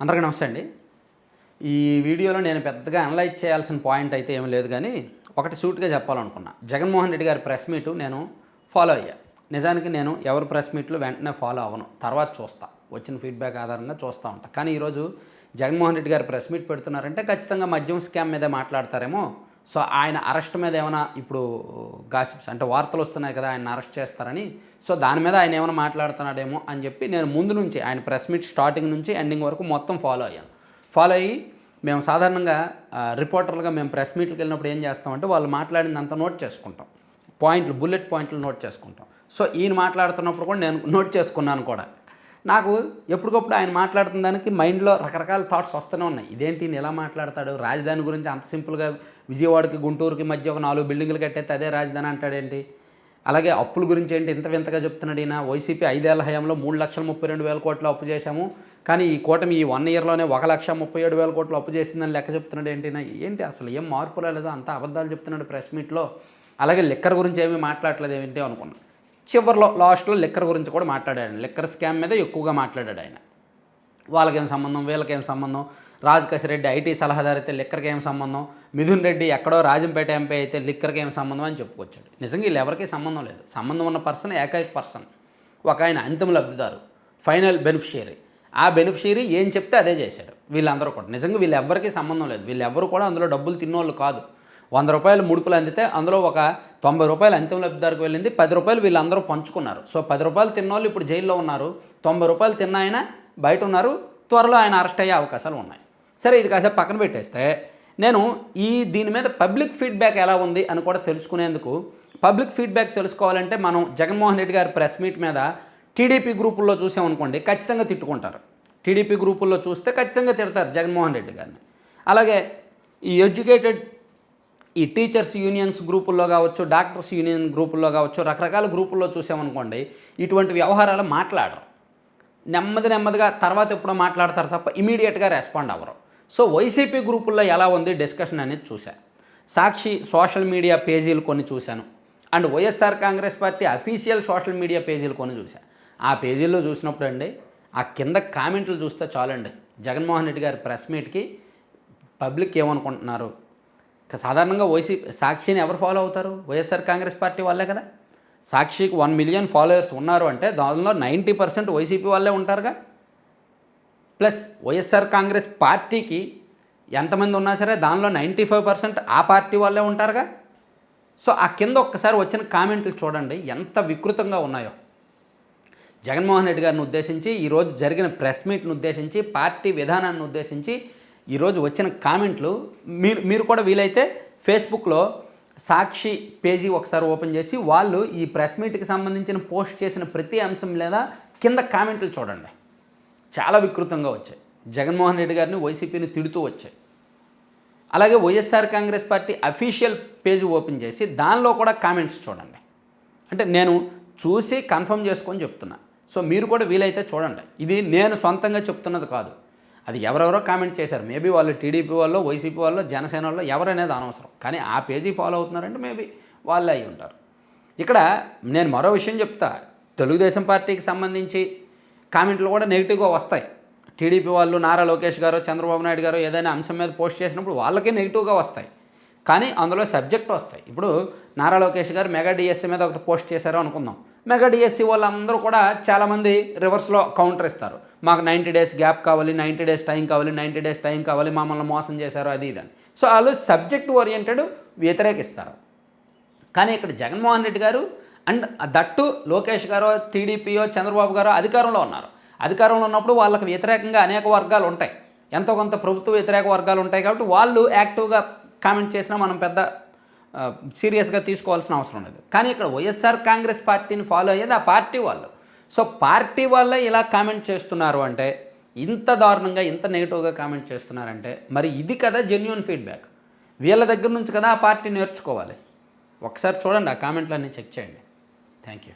అందరికీ నమస్తే అండి. ఈ వీడియోలో నేను పెద్దగా అనలైజ్ చేయాల్సిన పాయింట్ అయితే ఏం లేదు కానీ ఒకటి సూట్గా చెప్పాలనుకున్నా. జగన్మోహన్ రెడ్డి గారి ప్రెస్ మీటు నేను ఫాలో అయ్యా. నిజానికి నేను ఎవరి ప్రెస్ మీట్లు వెంటనే ఫాలో అవ్వను. తర్వాత చూస్తా. వచ్చిన ఫీడ్బ్యాక్ ఆధారంగా చూస్తూ ఉంటా. కానీ ఈరోజు జగన్మోహన్ రెడ్డి గారు ప్రెస్ మీట్ పెడుతున్నారంటే ఖచ్చితంగా మద్యం స్కామ్ మీదే మాట్లాడతారేమో సో ఆయన అరెస్ట్ మీద ఏమైనా ఇప్పుడు గాసిప్స్ అంటే వార్తలు వస్తున్నాయి కదా ఆయన అరెస్ట్ చేస్తారని. సో దాని మీద ఆయన ఏమైనా మాట్లాడుతున్నాడేమో అని చెప్పి నేను ముందు నుంచి ఆయన ప్రెస్ మీట్ స్టార్టింగ్ నుంచి ఎండింగ్ వరకు మొత్తం ఫాలో అయ్యాను. ఫాలో అయ్యి మేము సాధారణంగా రిపోర్టర్లుగా మేము ప్రెస్ మీట్కి వెళ్ళినప్పుడు ఏం చేస్తామంటే వాళ్ళు మాట్లాడిందంతా నోట్ చేసుకుంటాం. పాయింట్లు బుల్లెట్ పాయింట్లు నోట్ చేసుకుంటాం. సో ఈయన మాట్లాడుతున్నప్పుడు కూడా నేను నోట్ చేసుకున్నాను కూడా. నాకు ఎప్పటికప్పుడు ఆయన మాట్లాడుతున్న దానికి మైండ్లో రకరకాల థాట్స్ వస్తూనే ఉన్నాయి. ఇదేంటి ఈయన ఎలా మాట్లాడతాడు? రాజధాని గురించి అంత సింపుల్గా విజయవాడకి గుంటూరుకి మధ్య ఒక నాలుగు బిల్డింగ్లు కట్టేస్తే అదే రాజధాని అంటాడేంటి? అలాగే అప్పుల గురించి ఏంటి? ఇంత వింతగా చెప్తున్నాడు ఈయన. వైసీపీ ఐదేళ్ళ హయాంలో మూడు లక్షల ముప్పై రెండు వేల కోట్లు అప్పు చేశాము. కానీ ఈ కూటమి ఈ వన్ ఇయర్లోనే ఒక లక్ష ముప్పై ఏడు వేల కోట్లు అప్పు చేసిందని లెక్క చెప్తున్నాడు ఏంటి ఏంటి అసలు ఏం మార్పు రాలేదు అంత అబద్ధాలు చెప్తున్నాడు ప్రెస్ మీట్లో. అలాగే లిక్కర్ గురించి ఏమీ మాట్లాడలేదు ఏంటి అనుకున్నాను చివరిలో లాస్ట్లో లిక్కర్ గురించి కూడా మాట్లాడాడు లిక్కర్ స్కామ్ మీద ఎక్కువగా మాట్లాడాడు ఆయన. వాళ్ళకేం సంబంధం? వీళ్ళకేం సంబంధం? రాజకేశ్ రెడ్డి ఐటీ సలహాదారు అయితే లిక్కర్కి ఏం సంబంధం? మిథున్ రెడ్డి ఎక్కడో రాజంపేట ఎంపీ అయితే లిక్కర్కి ఏం సంబంధం అని చెప్పుకొచ్చాడు. నిజంగా వీళ్ళు ఎవరికీ సంబంధం లేదు. సంబంధం ఉన్న పర్సన్ ఏకైక పర్సన్. ఒక ఆయన అంతిమ లబ్ధిదారు ఫైనల్ బెనిఫిషియరీ. ఆ బెనిఫిషియరీ ఏం చెప్తే అదే చేశాడు వీళ్ళందరూ కూడా. నిజంగా వీళ్ళెవ్వరికీ సంబంధం లేదు. వీళ్ళు కూడా అందులో డబ్బులు తిన్నోళ్ళు కాదు. వంద రూపాయలు ముడుపులు అందితే అందులో ఒక తొంభై రూపాయలు అంతిమ లబ్ధిదారుకు వెళ్ళింది పది రూపాయలు వీళ్ళందరూ పంచుకున్నారు. సో పది రూపాయలు తిన్నోళ్ళు ఇప్పుడు జైల్లో ఉన్నారు. తొంభై రూపాయలు తిన్న ఆయన బయట ఉన్నారు. త్వరలో ఆయన అరెస్ట్ అయ్యే అవకాశాలు ఉన్నాయి. సరే ఇది కాసేపు పక్కన పెట్టేస్తే నేను ఈ దీని మీద పబ్లిక్ ఫీడ్బ్యాక్ ఎలా ఉంది అని కూడా తెలుసుకునేందుకు పబ్లిక్ ఫీడ్బ్యాక్ తెలుసుకోవాలంటే మనం జగన్మోహన్ రెడ్డి గారి ప్రెస్ మీట్ మీద టీడీపీ గ్రూపుల్లో చూసామనుకోండి ఖచ్చితంగా తిట్టుకుంటారు. టీడీపీ గ్రూపుల్లో చూస్తే ఖచ్చితంగా తిడతారు జగన్మోహన్ రెడ్డి గారిని. అలాగే ఈ ఎడ్యుకేటెడ్ ఈ టీచర్స్ యూనియన్స్ గ్రూపుల్లో కావచ్చు డాక్టర్స్ యూనియన్ గ్రూపుల్లో కావచ్చు రకరకాల గ్రూపుల్లో చూసామనుకోండి ఇటువంటి వ్యవహారాలు మాట్లాడరు. నెమ్మది నెమ్మదిగా తర్వాత ఎప్పుడో మాట్లాడతారు తప్ప ఇమీడియట్గా రెస్పాండ్ అవ్వరు. సో వైసీపీ గ్రూపుల్లో ఎలా ఉంది డిస్కషన్ అనేది చూశా. సాక్షి సోషల్ మీడియా పేజీలు కొన్ని చూశాను. And YSR Congress party official social media పేజీలు కొన్ని చూశా. ఆ పేజీల్లో చూసినప్పుడు అండి ఆ కింద కామెంట్లు చూస్తే చాలండి. జగన్మోహన్ రెడ్డి గారి ప్రెస్ మీట్కి పబ్లిక్ ఏమనుకుంటున్నారు? సాధారణంగా వైసీపీ సాక్షిని ఎవరు ఫాలో అవుతారు? వైఎస్ఆర్ కాంగ్రెస్ పార్టీ వాళ్ళే కదా. సాక్షికి వన్ మిలియన్ ఫాలోయర్స్ ఉన్నారు అంటే దానిలో నైంటీ పర్సెంట్ వైసీపీ వాళ్ళే ఉంటారుగా. ప్లస్ వైఎస్ఆర్ కాంగ్రెస్ పార్టీకి ఎంతమంది ఉన్నా సరే దానిలో నైంటీ ఫైవ్ పర్సెంట్ ఆ పార్టీ వాళ్ళే ఉంటారుగా. సో ఆ కింద ఒక్కసారి వచ్చిన కామెంట్లు చూడండి ఎంత వికృతంగా ఉన్నాయో. జగన్మోహన్ రెడ్డి గారిని ఉద్దేశించి ఈరోజు జరిగిన ప్రెస్ మీట్ను ఉద్దేశించి పార్టీ విధానాన్ని ఉద్దేశించి ఈరోజు వచ్చిన కామెంట్లు మీరు మీరు కూడా వీలైతే ఫేస్బుక్లో సాక్షి పేజీ ఒకసారి ఓపెన్ చేసి వాళ్ళు ఈ ప్రెస్ మీట్కి సంబంధించిన పోస్ట్ చేసిన ప్రతి అంశం లేదా కింద కామెంట్లు చూడండి. చాలా వికృతంగా వచ్చాయి. జగన్మోహన్ రెడ్డి గారిని వైసీపీని తిడుతూ వచ్చాయి. అలాగే YSR Congress party official page open చేసి దానిలో కూడా కామెంట్స్ చూడండి. అంటే నేను చూసి కన్ఫర్మ్ చేసుకొని చెప్తున్నా. సో మీరు కూడా వీలైతే చూడండి. ఇది నేను సొంతంగా చెప్తున్నది కాదు. అది ఎవరెవరో కామెంట్ చేశారు. మేబీ వాళ్ళు టీడీపీ వాళ్ళు వైసీపీ వాళ్ళు జనసేన వాళ్ళు ఎవరనేది అనవసరం. కానీ ఆ పేజీ ఫాలో అవుతున్నారంటే మేబీ వాళ్ళే అయి ఉంటారు. ఇక్కడ నేను మరో విషయం చెప్తా. తెలుగుదేశం పార్టీకి సంబంధించి కామెంట్లు కూడా నెగిటివ్గా వస్తాయి. టీడీపీ వాళ్ళు నారా లోకేష్ గారు చంద్రబాబు నాయుడు గారు ఏదైనా అంశం మీద పోస్ట్ చేసినప్పుడు వాళ్ళకే నెగిటివ్గా వస్తాయి. కానీ అందులో సబ్జెక్ట్ వస్తాయి. ఇప్పుడు నారా లోకేష్ గారు మెగా డిఎస్సీ మీద ఒకటి పోస్ట్ చేశారు అనుకుందాం. మెగా డిఎస్సీ వాళ్ళందరూ కూడా చాలామంది రివర్స్లో కౌంటర్ ఇస్తారు. మాకు నైంటీ డేస్ గ్యాప్ కావాలి నైంటీ డేస్ టైం కావాలి నైంటీ డేస్ టైం కావాలి మమ్మల్ని మోసం చేశారు అది ఇది అని. సో వాళ్ళు సబ్జెక్ట్ ఓరియంటెడ్ వ్యతిరేకిస్తారు. కానీ ఇక్కడ జగన్మోహన్ రెడ్డి గారు అండ్ దట్టు లోకేష్ గారో టీడీపీయో చంద్రబాబు గారో అధికారంలో ఉన్నారు. అధికారంలో ఉన్నప్పుడు వాళ్ళకి వ్యతిరేకంగా అనేక వర్గాలు ఉంటాయి. ఎంతో కొంత ప్రభుత్వ వ్యతిరేక వర్గాలు ఉంటాయి కాబట్టి వాళ్ళు యాక్టివ్గా కామెంట్ చేసినా మనం పెద్ద సీరియస్గా తీసుకోవాల్సిన అవసరం లేదు. కానీ ఇక్కడ వైఎస్ఆర్ కాంగ్రెస్ పార్టీని ఫాలో అయ్యేది ఆ పార్టీ వాళ్ళు. సో పార్టీ వాళ్ళే ఇలా కామెంట్ చేస్తున్నారు అంటే ఇంత దారుణంగా ఇంత నెగిటివ్గా కామెంట్ చేస్తున్నారంటే మరి ఇది కదా జెన్యున్ ఫీడ్బ్యాక్ వీళ్ళ దగ్గర నుంచి కదా ఆ పార్టీ నేర్చుకోవాలి. ఒకసారి చూడండి ఆ కామెంట్లన్నీ చెక్ చేయండి. Thank you